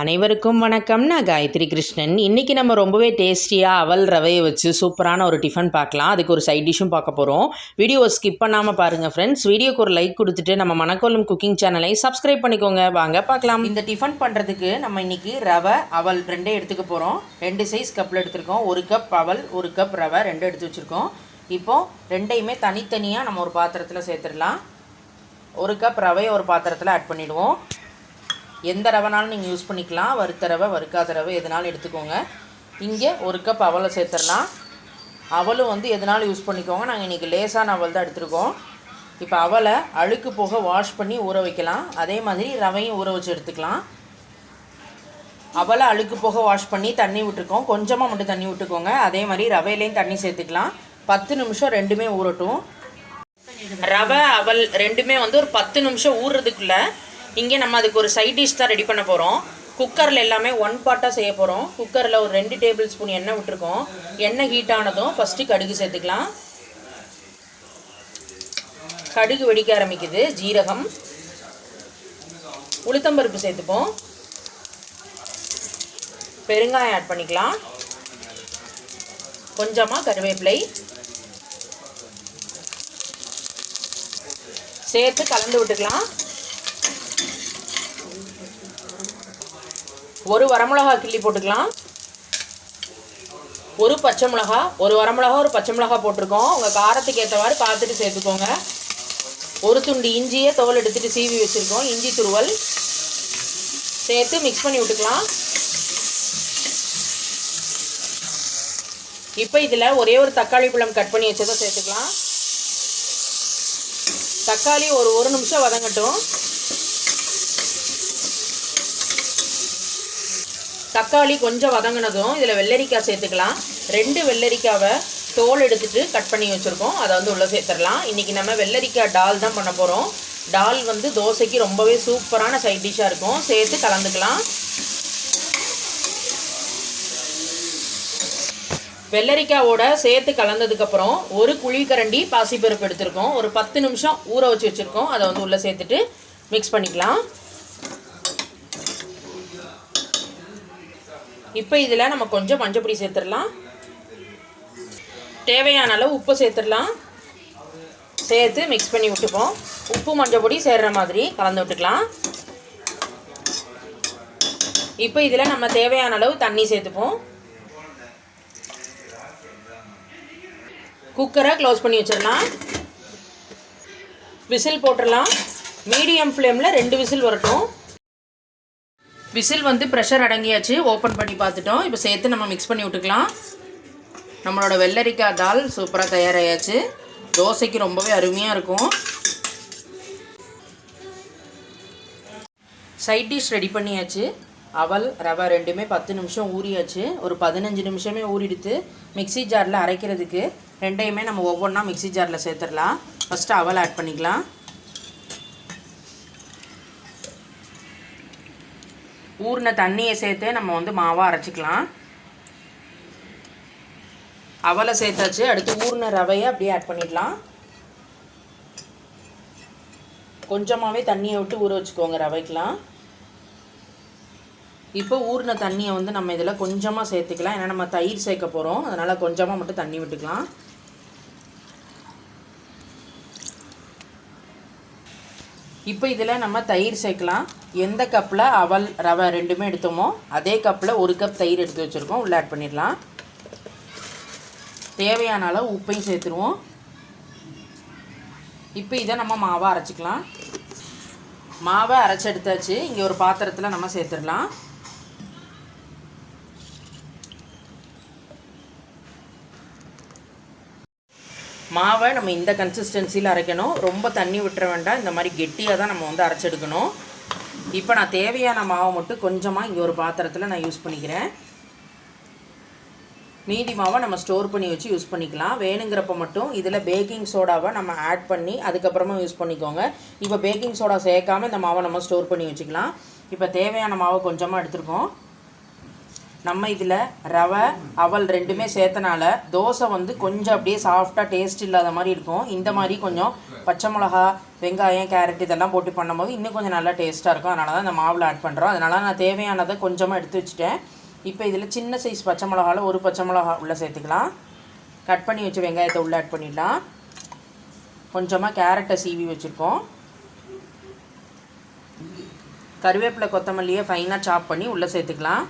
அனைவருக்கும் வணக்கம். நான் காயத்ரி கிருஷ்ணன். இன்றைக்கி நம்ம ரொம்பவே டேஸ்டியாக அவல் ரவையை வச்சு சூப்பரான ஒரு டிஃபன் பார்க்கலாம். அதுக்கு ஒரு சைட் டிஷ்ஷும் பார்க்க போகிறோம் வீடியோவை ஸ்கிப் பண்ணாமல் பாருங்கள் ஃப்ரெண்ட்ஸ் வீடியோக்கு ஒரு லைக் கொடுத்துட்டு நம்ம மணக்கோலம் குக்கிங் சேனலை சப்ஸ்கிரைப் பண்ணிக்கோங்க. வாங்க பார்க்கலாம். இந்த டிஃபன் பண்ணுறதுக்கு நம்ம இன்றைக்கி ரவை அவல் ரெண்டே எடுத்துக்க போகிறோம் ரெண்டு சைஸ் கப்பில் எடுத்துருக்கோம். ஒரு கப் அவல் ஒரு கப் ரவை ரெண்டு எடுத்து வச்சுருக்கோம். இப்போது ரெண்டையுமே தனித்தனியாக நம்ம ஒரு பாத்திரத்தில் சேர்த்துடலாம். ஒரு கப் ரவையை ஒரு பாத்திரத்தில் ஆட் பண்ணிவிடுவோம் எந்த ரவைனாலும் நீங்கள் யூஸ் பண்ணிக்கலாம். வறுத்த ரவை வறுக்காத ரவை எதுனாலும் எடுத்துக்கோங்க. இங்கே ஒரு கப் அவலை சேர்த்துடலாம். அவலும் வந்து எதனாலும் யூஸ் பண்ணிக்கோங்க. நாங்கள் இன்றைக்கி லேசான அவல் தான் எடுத்துருக்கோம். இப்போ அவலை அழுக்கு போக வாஷ் பண்ணி ஊற வைக்கலாம். அதே மாதிரி ரவையும் ஊற வச்சு எடுத்துக்கலாம். அவலை அழுக்கு போக வாஷ் பண்ணி தண்ணி விட்டுருக்கோம். கொஞ்சமாக மட்டும் தண்ணி விட்டுக்கோங்க. அதே மாதிரி ரவையிலையும் தண்ணி சேர்த்துக்கலாம். பத்து நிமிஷம் ரெண்டுமே ஊறட்டும். ரவை அவல் ரெண்டுமே வந்து ஒரு பத்து நிமிஷம் ஊறுறதுக்குள்ள இங்கே நம்ம அதுக்கு ஒரு சைட் டிஷ் தான் ரெடி பண்ண போகிறோம் குக்கரில் எல்லாமே ஒன் பார்ட்டாக செய்ய போகிறோம் குக்கரில் ஒரு ரெண்டு டேபிள் ஸ்பூன் எண்ணெய் விட்டுருக்கோம். எண்ணெய் ஹீட் ஆனதும் ஃபஸ்ட்டு கடுகு சேர்த்துக்கலாம். கடுகு வெடிக்க ஆரம்பிக்குது. ஜீரகம். உளுத்தம்பருப்பு சேர்த்துப்போம். பெருங்காயம் ஆட் பண்ணிக்கலாம். கொஞ்சமாக கருவேப்பிலை. சேர்த்து கலந்து விட்டுக்கலாம். ஒரு வரமிளகா கிள்ளி போட்டுக்கலாம். ஒரு பச்சை மிளகா ஒரு வரமிளகா ஒரு பச்சை மிளகா போட்டிருக்கோம். உங்கள் காரத்துக்கு ஏற்றவாறு பார்த்துட்டு சேர்த்துக்கோங்க. ஒரு துண்டு இஞ்சியை தோல் எடுத்துகிட்டு சீவி வச்சுருக்கோம். இஞ்சி துருவல். சேர்த்து மிக்ஸ் பண்ணி விட்டுக்கலாம். இப்போ இதில் ஒரே ஒரு தக்காளி பழம் கட் பண்ணி வச்சதை சேர்த்துக்கலாம். தக்காளி ஒரு ஒரு நிமிஷம் வதங்கட்டும். தக்காளி கொஞ்சம் வதங்கினதும் இதில் வெள்ளரிக்காய் சேர்த்துக்கலாம். ரெண்டு வெள்ளரிக்காவை தோல் எடுத்துட்டு கட் பண்ணி வச்சுருக்கோம். அதை வந்து உள்ளே சேர்த்துடலாம். இன்றைக்கி நம்ம வெள்ளரிக்காய் டால் தான் பண்ண போகிறோம் டால் வந்து தோசைக்கு ரொம்பவே சூப்பரான சைட் டிஷ்ஷாக இருக்கும். சேர்த்து கலந்துக்கலாம். வெள்ளரிக்காவோட சேர்த்து கலந்ததுக்கப்புறம் ஒரு குழிக்கரண்டி பாசிப்பருப்பு எடுத்திருக்கோம். ஒரு பத்து நிமிஷம் ஊற வச்சு வச்சுருக்கோம். அதை வந்து உள்ளே சேர்த்துட்டு மிக்ஸ் பண்ணிக்கலாம். இப்போ இதில் நம்ம கொஞ்சம் மஞ்சப்பொடி சேர்த்துடலாம். தேவையான அளவு உப்பு சேர்த்துடலாம். சேர்த்து மிக்ஸ் பண்ணி விட்டுப்போம். உப்பு மஞ்சள் பொடி சேர்கிற மாதிரி கலந்து விட்டுக்கலாம். இப்போ இதில் நம்ம தேவையான அளவு தண்ணி சேர்த்துப்போம். குக்கரை க்ளோஸ் பண்ணி வச்சிடலாம். விசில் போட்டுடலாம். மீடியம் ஃப்ளேமில் ரெண்டு விசில் வரட்டும். விசில் வந்து ப்ரெஷர் அடங்கியாச்சு. ஓப்பன் பண்ணி பார்த்துட்டோம். இப்போ சேர்த்து நம்ம மிக்ஸ் பண்ணி விட்டுக்கலாம். நம்மளோட வெள்ளரிக்காய் தால் சூப்பராக தயாராகியாச்சு தோசைக்கு ரொம்பவே அருமையாக இருக்கும். சைட் டிஷ் ரெடி பண்ணியாச்சு. அவல் ரவை ரெண்டுமே பத்து நிமிஷம் ஊறியாச்சு. ஒரு பதினஞ்சு நிமிஷமே ஊறிடுத்து மிக்சி ஜாரில் அரைக்கிறதுக்கு. ரெண்டையுமே நம்ம ஒவ்வொன்றா மிக்சி ஜாரில் சேர்த்துடலாம். ஃபஸ்ட்டு அவல் ஆட் பண்ணிக்கலாம். ஊறின தண்ணியை சேர்த்து நம்ம வந்து மாவாக அரைச்சிக்கலாம். அவலை சேர்த்தாச்சு. அடுத்து ஊறின ரவையை அப்படியே ஆட் பண்ணிடலாம். கொஞ்சமாகவே தண்ணியை விட்டு ஊற வச்சுக்கோங்க ரவைக்கெலாம் இப்போ ஊறின தண்ணியை வந்து நம்ம இதில் கொஞ்சமாக சேர்த்துக்கலாம். ஏன்னா நம்ம தயிர் சேர்க்க போகிறோம் அதனால் கொஞ்சமாக மட்டும் தண்ணி விட்டுக்கலாம். இப்போ இதில் நம்ம தயிர் சேர்க்கலாம். எந்த கப்பில் அவல் ரவை ரெண்டுமே எடுத்தோமோ அதே கப்பில் ஒரு கப் தயிர் எடுத்து வச்சுருக்கோம். உள்ளே ஆட் பண்ணிடலாம். தேவையான அளவு உப்பையும் சேர்த்துருவோம். இப்போ இதை நம்ம மாவை அரைச்சிக்கலாம். மாவை அரைச்சி எடுத்தாச்சு. இங்கே ஒரு பாத்திரத்தில் நம்ம சேர்த்துடலாம். மாவை நம்ம இந்த கன்சிஸ்டன்சியில் அரைக்கணும். ரொம்ப தண்ணி விட்டுற வேண்டாம். இந்த மாதிரி கெட்டியாக தான் நம்ம வந்து அரைச்செடுக்கணும். இப்போ நான் தேவையான மாவை மட்டும் கொஞ்சமாக இங்கே ஒரு பாத்திரத்தில் நான் யூஸ் பண்ணிக்கிறேன். மீதி மாவை நம்ம ஸ்டோர் பண்ணி வச்சு யூஸ் பண்ணிக்கலாம். வேணுங்கிறப்ப மட்டும் இதில் பேக்கிங் சோடாவை நம்ம ஆட் பண்ணி அதுக்கப்புறமா யூஸ் பண்ணிக்கோங்க. இப்போ பேக்கிங் சோடா சேர்க்காமல் இந்த மாவை நம்ம ஸ்டோர் பண்ணி வச்சுக்கலாம். இப்போ தேவையான மாவை கொஞ்சமாக எடுத்துருக்கோம். நம்ம இதில் ரவை அவல் ரெண்டுமே சேர்த்தனால தோசை வந்து கொஞ்சம் அப்படியே சாஃப்டாக டேஸ்ட் இல்லாத மாதிரி இருக்கும். இந்த மாதிரி கொஞ்சம் பச்சை மிளகா வெங்காயம் கேரட் இதெல்லாம் போட்டு பண்ணும்போது இன்னும் கொஞ்சம் நல்லா டேஸ்ட்டாக இருக்கும். அதனால தான் இந்த மாவில் ஆட் பண்ணுறோம் அதனால் நான் தேவையானதை கொஞ்சமாக எடுத்து வச்சுட்டேன். இப்போ இதில் சின்ன சைஸ் பச்சை மிளகாவில் ஒரு பச்சை மிளகா உள்ளே சேர்த்துக்கலாம். கட் பண்ணி வச்சு வெங்காயத்தை உள்ளே ஆட் பண்ணிடலாம். கொஞ்சமாக கேரட்டை சீவி வச்சுருக்கோம். கருவேப்பிலை கொத்தமல்லியை ஃபைனாக சாப் பண்ணி உள்ளே சேர்த்துக்கலாம்.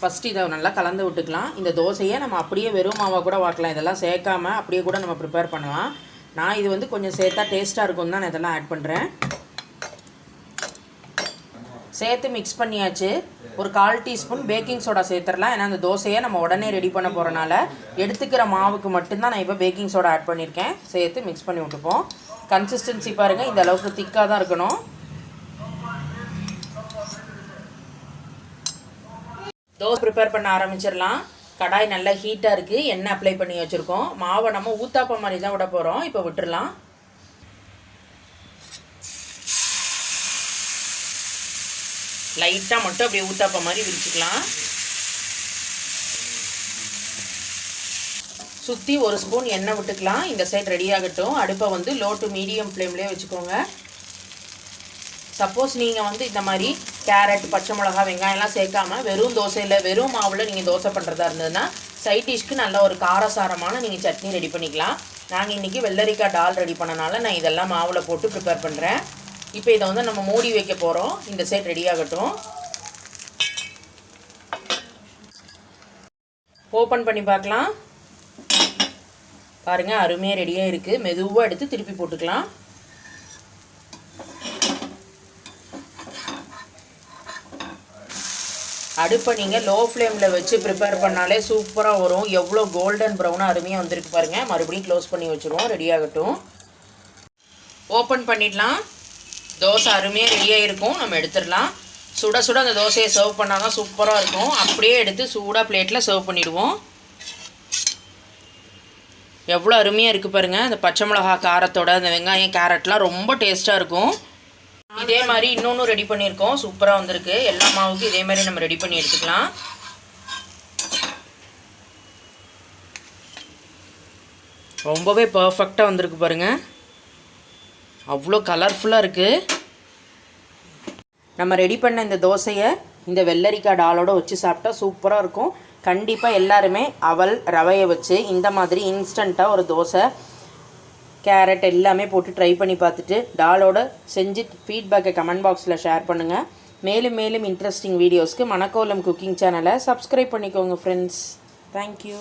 ஃபஸ்ட்டு இதை நல்லா கலந்து விட்டுக்கலாம். இந்த தோசையை நம்ம அப்படியே வெறும் மாவாக கூட வாக்கலாம் இதெல்லாம் சேர்க்காம அப்படியே கூட நம்ம ப்ரிப்பேர் பண்ணலாம். நான் இது வந்து கொஞ்சம் சேர்த்தா டேஸ்ட்டாக இருக்கும் தான் நான் இதெல்லாம் ஆட் பண்ணுறேன் சேர்த்து மிக்ஸ் பண்ணியாச்சு. ஒரு கால் டீஸ்பூன் பேக்கிங் சோடா சேர்த்துடலாம். ஏன்னா அந்த தோசையை நம்ம உடனே ரெடி பண்ண போகிறனால எடுத்துக்கிற மாவுக்கு மட்டும்தான் நான் இப்போ பேக்கிங் சோடா ஆட் பண்ணியிருக்கேன். சேர்த்து மிக்ஸ் பண்ணி விட்டுப்போம். கன்சிஸ்டன்சி பாருங்கள் இந்த அளவுக்கு திக்காக தான் இருக்கணும். தோசை ப்ரிப்பேர் பண்ண ஆரம்பிச்சிடலாம். கடாய் நல்லா ஹீட்டாக இருக்குது எண்ணெய் அப்ளை பண்ணி வச்சுருக்கோம். மாவை நம்ம ஊத்தாப்பம் மாதிரி தான் விட போகிறோம் இப்போ விட்டுடலாம். லைட்டாக மட்டும் அப்படியே ஊத்தாப்பம் மாதிரி விரிச்சுக்கலாம். சுற்றி ஒரு ஸ்பூன் எண்ணெய் விட்டுக்கலாம். இந்த சைட் ரெடி ஆகட்டும். அடுப்பை வந்து லோ டு மீடியம் ஃப்ளேம்லேயே வச்சுக்கோங்க. சப்போஸ் நீங்கள் வந்து இந்த மாதிரி கேரட் பச்சை மிளகா வெங்காயம்லாம் சேர்க்காம வெறும் தோசையில் வெறும் மாவில் நீங்கள் தோசை பண்ணுறதா இருந்ததுன்னா சைட் டிஷ்க்கு நல்ல ஒரு காரசாரமான நீங்கள் சட்னி ரெடி பண்ணிக்கலாம். நாங்கள் இன்றைக்கி வெள்ளரிக்காய் டால் ரெடி பண்ணனால நான் இதெல்லாம் மாவில் போட்டு ப்ரிப்பேர் பண்ணுறேன் இப்போ இதை வந்து நம்ம மூடி வைக்க போகிறோம் இந்த சைட் ரெடி ஆகட்டும். ஓப்பன் பண்ணி பார்க்கலாம். பாருங்கள் அருமையாக ரெடியாக இருக்குது மெதுவாக எடுத்து திருப்பி போட்டுக்கலாம். அடுப்பை நீங்கள் லோ ஃப்ளேமில் வச்சு ப்ரிப்பேர் பண்ணாலே சூப்பராக வரும். எவ்வளோ கோல்டன் ப்ரௌனாக அருமையாக வந்திருக்கு பாருங்கள் மறுபடியும் க்ளோஸ் பண்ணி வச்சுருவோம். ரெடி ஆகட்டும். ஓப்பன் பண்ணிடலாம். தோசை அருமையாக ரெடியாக இருக்கும் நம்ம எடுத்துடலாம். சுட சுட அந்த தோசையை சர்வ் பண்ணால் தான் சூப்பராக இருக்கும். அப்படியே எடுத்து சூடாக பிளேட்டில் சர்வ் பண்ணிவிடுவோம் எவ்வளோ அருமையாக இருக்குது பாருங்கள் அந்த பச்சை மிளகா காரத்தோட அந்த வெங்காயம் கேரட்லாம் ரொம்ப டேஸ்ட்டாக இருக்கும். இதே மாதிரி இன்னொன்று ரெடி பண்ணியிருக்கோம். சூப்பராக வந்திருக்கு. எல்லா மாவுக்கும் இதே மாதிரி நம்ம ரெடி பண்ணி எடுத்துக்கலாம். ரொம்பவே பர்ஃபெக்டாக வந்திருக்கு பாருங்கள் அவ்வளோ கலர்ஃபுல்லாக இருக்குது நம்ம ரெடி பண்ண இந்த தோசையை இந்த வெள்ளரிக்காய் டாலோட வச்சு சாப்பிட்டா சூப்பராக இருக்கும். கண்டிப்பாக எல்லாருமே அவல் ரவையை வச்சு இந்த மாதிரி இன்ஸ்டண்ட்டாக ஒரு தோசை கேரட் எல்லாமே போட்டு ட்ரை பண்ணி பார்த்துட்டு டாலோட செஞ்சு ஃபீட்பேக்கை கமெண்ட் பாக்ஸில் ஷேர் பண்ணுங்கள் மேலும் மேலும் இன்ட்ரெஸ்டிங் வீடியோஸ்க்கு மணக்கோலம் குக்கிங் சேனலை சப்ஸ்கிரைப் பண்ணிக்கோங்க ஃப்ரெண்ட்ஸ் தேங்க்யூ